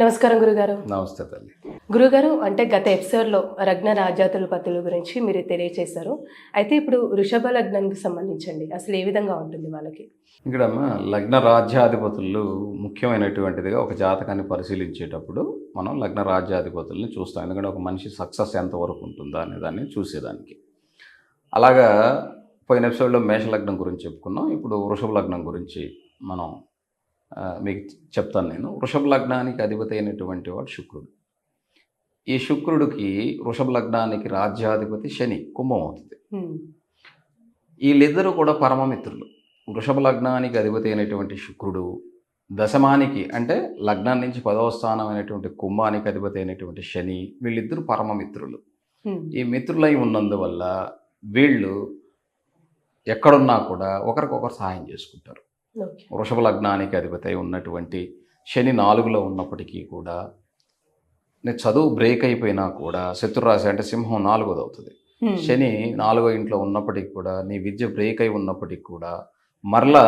నమస్కారం గురుగారు. నమస్తే తల్లి. గురుగారు అంటే గత ఎపిసోడ్లో లగ్న రాజాతుల పత్తుల గురించి మీరు తెలియచేశారు. అయితే ఇప్పుడు వృషభ లగ్నానికి సంబంధించండి. అసలు ఏ విధంగా ఉంటుంది వాళ్ళకి? ఇక్కడ లగ్న రాజ్యాధిపతులు ముఖ్యమైనటువంటిదిగా ఒక జాతకాన్ని పరిశీలించేటప్పుడు మనం లగ్న రాజ్యాధిపతుల్ని చూస్తాం. ఎందుకంటే ఒక మనిషి సక్సెస్ ఎంతవరకు ఉంటుందా అనే దాన్ని చూసేదానికి. అలాగా పోయిన ఎపిసోడ్లో మేషలగ్నం గురించి చెప్పుకున్నాం. ఇప్పుడు వృషభ లగ్నం గురించి మనం మీకు చెప్తాను నేను. వృషభ లగ్నానికి అధిపతి అయినటువంటి వాడు శుక్రుడు. ఈ శుక్రుడికి వృషభ లగ్నానికి రాజ్యాధిపతి శని కుంభం అవుతుంది. వీళ్ళిద్దరూ కూడా పరమమిత్రులు. వృషభ లగ్నానికి అధిపతి అయినటువంటి శుక్రుడు దశమానికి అంటే లగ్నం నుంచి పదవ స్థానం అయినటువంటి కుంభానికి అధిపతి అయినటువంటి శని వీళ్ళిద్దరూ పరమమిత్రులు. ఈ మిత్రులై ఉన్నందువల్ల వీళ్ళు ఎక్కడున్నా కూడా ఒకరికొకరు సహాయం చేసుకుంటారు. వృషభ లగ్నానికి అధిపతి అయి ఉన్నటువంటి శని నాలుగులో ఉన్నప్పటికీ కూడా నీ చదువు బ్రేక్ అయిపోయినా కూడా శత్రురాశి అంటే సింహం నాలుగోది అవుతుంది. శని నాలుగో ఇంట్లో ఉన్నప్పటికీ కూడా నీ విద్య బ్రేక్ అయి ఉన్నప్పటికీ కూడా మరలా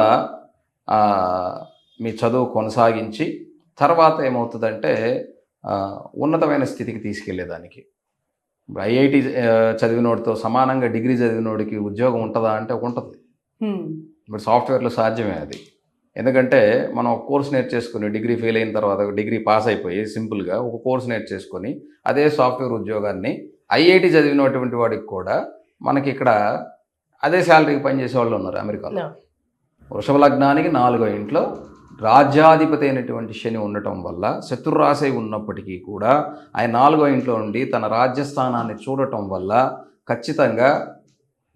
మీ చదువు కొనసాగించి తర్వాత ఏమవుతుందంటే ఉన్నతమైన స్థితికి తీసుకెళ్ళేదానికి ఇప్పుడు ఐఐటి చదివినోడితో సమానంగా డిగ్రీ చదివినోడికి ఉద్యోగం ఉంటుందా అంటే ఉంటుంది. ఇప్పుడు సాఫ్ట్వేర్లో సాధ్యమే అది ఎందుకంటే మనం ఒక కోర్స్ నేర్చేసుకుని డిగ్రీ ఫెయిల్ అయిన తర్వాత డిగ్రీ పాస్ అయిపోయి సింపుల్గా ఒక కోర్స్ నేర్చేసుకొని అదే సాఫ్ట్వేర్ ఉద్యోగాన్ని ఐఐటి చదివినటువంటి వాడికి కూడా మనకి ఇక్కడ అదే శాలరీకి పనిచేసే వాళ్ళు ఉన్నారు అమెరికాలో. వృషభ లగ్నానికి నాలుగో ఇంట్లో రాజ్యాధిపతి అయినటువంటి శని ఉండటం వల్ల శత్రురాశి ఉన్నప్పటికీ కూడా ఆయన నాలుగో ఇంట్లో నుండి తన రాజ్యస్థానాన్ని చూడటం వల్ల ఖచ్చితంగా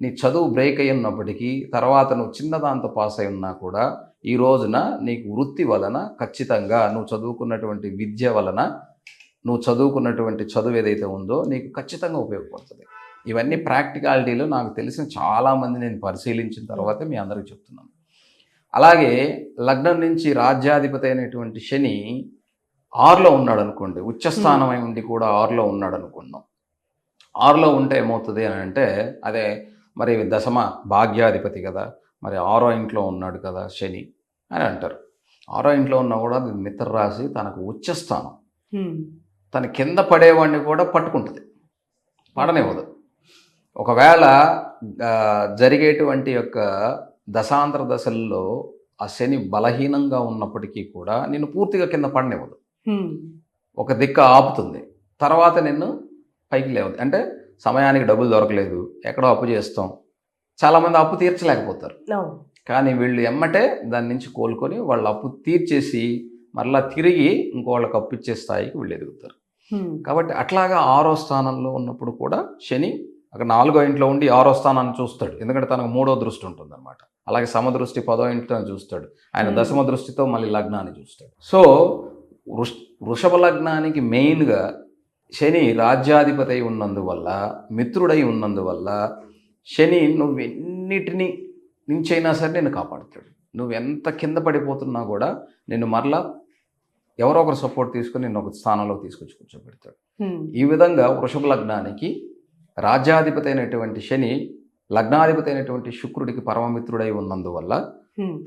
నీ చదువు బ్రేక్ అయి ఉన్నప్పటికీ తర్వాత నువ్వు చిన్నదాంతో పాస్ అయి ఉన్నా కూడా ఈ రోజున నీకు వృత్తి వలన ఖచ్చితంగా నువ్వు చదువుకున్నటువంటి విద్య వలన నువ్వు చదువుకున్నటువంటి చదువు ఏదైతే ఉందో నీకు ఖచ్చితంగా ఉపయోగపడుతుంది. ఇవన్నీ ప్రాక్టికాలిటీలో నాకు తెలిసిన చాలామంది నేను పరిశీలించిన తర్వాతే మీ అందరికి చెప్తున్నాను. అలాగే లగ్నం నుంచి రాజ్యాధిపతి అయినటువంటి శని ఆరులో ఉన్నాడు అనుకోండి ఉచ్చస్థానమై ఉండి కూడా ఆరులో ఉన్నాడు అనుకున్నాం ఆరులో ఉంటే ఏమవుతుంది అని అంటే అదే మరి దశమ భాగ్యాధిపతి కదా మరి ఆరో ఇంట్లో ఉన్నాడు కదా శని అని అంటారు. ఆరో ఇంట్లో ఉన్నా కూడా మిత్ర రాశి తనకు ఉచ్చస్థానం. తన కింద పడేవాడిని కూడా పట్టుకుంటుంది పడనివ్వదు. ఒకవేళ జరిగేటువంటి యొక్క దశాంతర దశల్లో ఆ శని బలహీనంగా ఉన్నప్పటికీ కూడా నిన్ను పూర్తిగా కింద పడనివ్వదు. ఒక దిక్కు ఆపుతుంది తర్వాత నిన్ను పైకి లేవదు. అంటే సమయానికి డబ్బులు దొరకలేదు ఎక్కడో అప్పు చేస్తాం. చాలామంది అప్పు తీర్చలేకపోతారు. కానీ వీళ్ళు ఎమ్మటే దాని నుంచి కోలుకొని వాళ్ళ అప్పు తీర్చేసి మరలా తిరిగి ఇంకోళ్ళకి అప్పు ఇచ్చే స్థాయికి వీళ్ళు ఎదుగుతారు. కాబట్టి అట్లాగా ఆరో స్థానంలో ఉన్నప్పుడు కూడా శని అక్కడ నాలుగో ఇంట్లో ఉండి ఆరో స్థానాన్ని చూస్తాడు. ఎందుకంటే తనకు మూడో దృష్టి ఉంటుంది అనమాట అలాగే సమదృష్టి పదో ఇంట్లో చూస్తాడు. ఆయన. దశమ దృష్టితో మళ్ళీ లగ్నాన్ని చూస్తాడు. సో వృష్ వృషభ లగ్నానికి మెయిన్గా శని రాజ్యాధిపతి అయి ఉన్నందువల్ల మిత్రుడై ఉన్నందువల్ల శని నువ్వు ఎన్నిటిని నుంచైనా సరే నిన్ను కాపాడుతాడు నువ్వు ఎంత కింద పడిపోతున్నా కూడా నిన్ను మరలా ఎవరో ఒకరు సపోర్ట్ తీసుకొని నిన్ను ఒక స్థానంలో తీసుకొచ్చి కూర్చోబెడతాడు. ఈ విధంగా వృషభ లగ్నానికి రాజ్యాధిపతి అయినటువంటి శని లగ్నాధిపతి అయినటువంటి శుక్రుడికి పరమమిత్రుడై ఉన్నందువల్ల.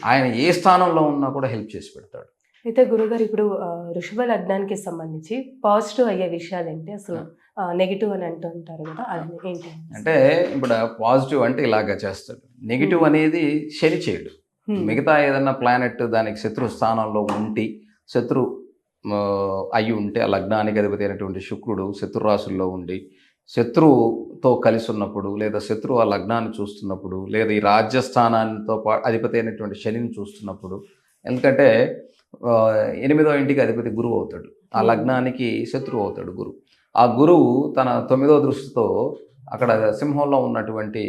ఆయన ఏ స్థానంలో ఉన్నా కూడా హెల్ప్ చేసి పెడతాడు అయితే గురుగారు ఇప్పుడు ఆ, వృషభ లగ్నానికి సంబంధించి పాజిటివ్ అయ్యే విషయాలు ఏంటి అసలు నెగిటివ్ అని అంటూ ఉంటారు కదా అది ఏంటి? అంటే ఇప్పుడు పాజిటివ్ అంటే ఇలాగా చేస్తాడు. నెగిటివ్ అనేది శని చేయడు. మిగతా ఏదన్నా ప్లానెట్ దానికి శత్రు స్థానంలో ఉండి శత్రు అయి ఉంటే ఆ లగ్నానికి అధిపతి అయినటువంటి శుక్రుడు శత్రు రాశుల్లో ఉండి శత్రువుతో కలిసి ఉన్నప్పుడు లేదా శత్రువు ఆ లగ్నాన్ని చూస్తున్నప్పుడు లేదా ఈ రాజ్యస్థానానితో పా అధిపతి అయినటువంటి శనిని చూస్తున్నప్పుడు ఎందుకంటే ఎనిమిదో ఇంటికి అధిపతి గురువు అవుతాడు. ఆ Hmm. లగ్నానికి శత్రువు అవుతాడు గురువు ఆ గురువు తన తొమ్మిదో దృష్టితో అక్కడ సింహంలో ఉన్నటువంటి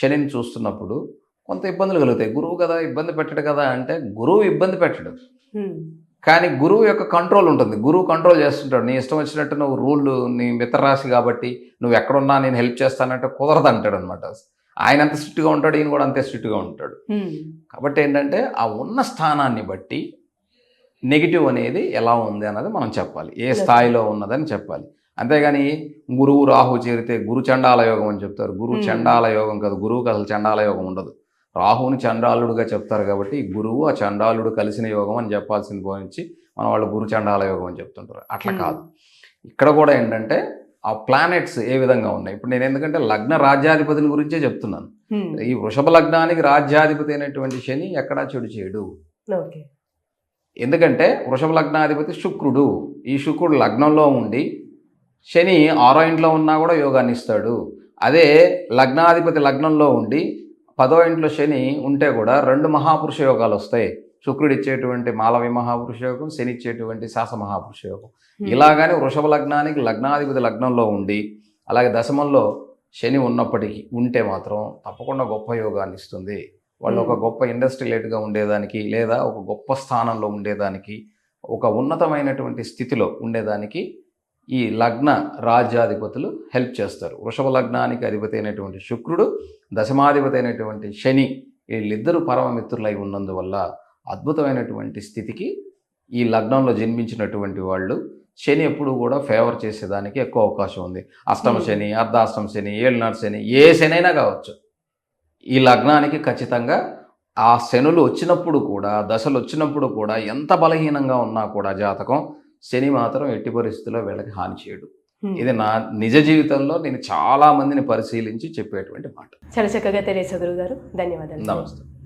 శనిని చూస్తున్నప్పుడు కొంత ఇబ్బందులు కలుగుతాయి. గురువు కదా ఇబ్బంది పెట్టడు కదా అంటే గురువు ఇబ్బంది పెట్టడు. హ్మ్. కానీ గురువు యొక్క కంట్రోల్ ఉంటుంది. గురువు కంట్రోల్ చేస్తుంటాడు. నీ ఇష్టం వచ్చినట్టు నువ్వు రూల్ నీ మిత్రరాశి కాబట్టి నువ్వు ఎక్కడున్నా నేను హెల్ప్ చేస్తానంటే కుదరదు అంటాడు అనమాట ఆయన అంత స్ట్రిక్ట్గా ఉంటాడు ఈయన కూడా అంతే స్ట్రిక్ట్గా ఉంటాడు. హ్మ్. కాబట్టి ఏంటంటే ఆ ఉన్న స్థానాన్ని బట్టి నెగిటివ్ అనేది ఎలా ఉంది అన్నది మనం చెప్పాలి. ఏ స్థాయిలో ఉన్నదని చెప్పాలి. అంతేగాని గురువు రాహు చేరితే గురు చండాల యోగం అని చెప్తారు. గురువు Hmm. చండాల యోగం కాదు. గురువుకి అసలు చండాల యోగం ఉండదు. రాహుని చండాలుడుగా చెప్తారు కాబట్టి గురువు ఆ చండాలుడు కలిసిన యోగం అని చెప్పాల్సింది పోయించి మన వాళ్ళు గురు చండాల యోగం అని చెప్తుంటారు. అట్లా Hmm. కాదు. ఇక్కడ కూడా ఏంటంటే ఆ ప్లానెట్స్ ఏ విధంగా ఉన్నాయి? ఇప్పుడు నేను ఎందుకంటే లగ్న రాజ్యాధిపతిని గురించే చెప్తున్నాను. హ్మ్. ఈ వృషభ లగ్నానికి రాజ్యాధిపతి అయినటువంటి శని ఎక్కడా చెడు చేయడు. ఎందుకంటే వృషభ లగ్నాధిపతి శుక్రుడు. ఈ శుక్రుడు లగ్నంలో ఉండి శని ఆరో ఇంట్లో ఉన్నా కూడా యోగాన్ని ఇస్తాడు. అదే లగ్నాధిపతి లగ్నంలో ఉండి పదో ఇంట్లో శని ఉంటే కూడా రెండు మహాపురుష యోగాలు వస్తాయి. శుక్రుడు ఇచ్చేటువంటి మాలవి మహాపురుష యోగం శని ఇచ్చేటువంటి శాస మహాపురుష యోగం. ఇలాగానే వృషభ లగ్నానికి లగ్నాధిపతి లగ్నంలో ఉండి అలాగే దశమంలో శని ఉన్నప్పటికీ ఉంటే మాత్రం తప్పకుండా గొప్ప యోగాన్ని ఇస్తుంది. వాళ్ళు ఒక. గొప్ప ఇండస్ట్రియలేట్గా ఉండేదానికి లేదా ఒక గొప్ప స్థానంలో ఉండేదానికి ఒక ఉన్నతమైనటువంటి స్థితిలో ఉండేదానికి ఈ లగ్న రాజ్యాధిపతులు హెల్ప్ చేస్తారు వృషభ లగ్నానికి అధిపతి అయినటువంటి శుక్రుడు దశమాధిపతి అయినటువంటి శని వీళ్ళిద్దరూ పరమ మిత్రులై ఉన్నందువల్ల అద్భుతమైనటువంటి స్థితికి ఈ లగ్నంలో జన్మించినటువంటి వాళ్ళు శని ఎప్పుడు కూడా ఫేవర్ చేసేదానికి ఎక్కువ అవకాశం ఉంది అష్టమ. శని అర్ధాష్టమ శని ఏళ్ళనాడు శని ఏ శని అయినా కావచ్చు ఈ లగ్నానికి ఖచ్చితంగా ఆ శనులు వచ్చినప్పుడు కూడా దశలు వచ్చినప్పుడు కూడా ఎంత బలహీనంగా ఉన్నా కూడా జాతకం శని మాత్రం ఎట్టి పరిస్థితుల్లో వీళ్ళకి హాని చేయడు. ఇది నా నిజ జీవితంలో నేను చాలా మందిని పరిశీలించి చెప్పేటువంటి మాట. చాలా చక్కగా తెలియదు గారు ధన్యవాదాలు. నమస్తే.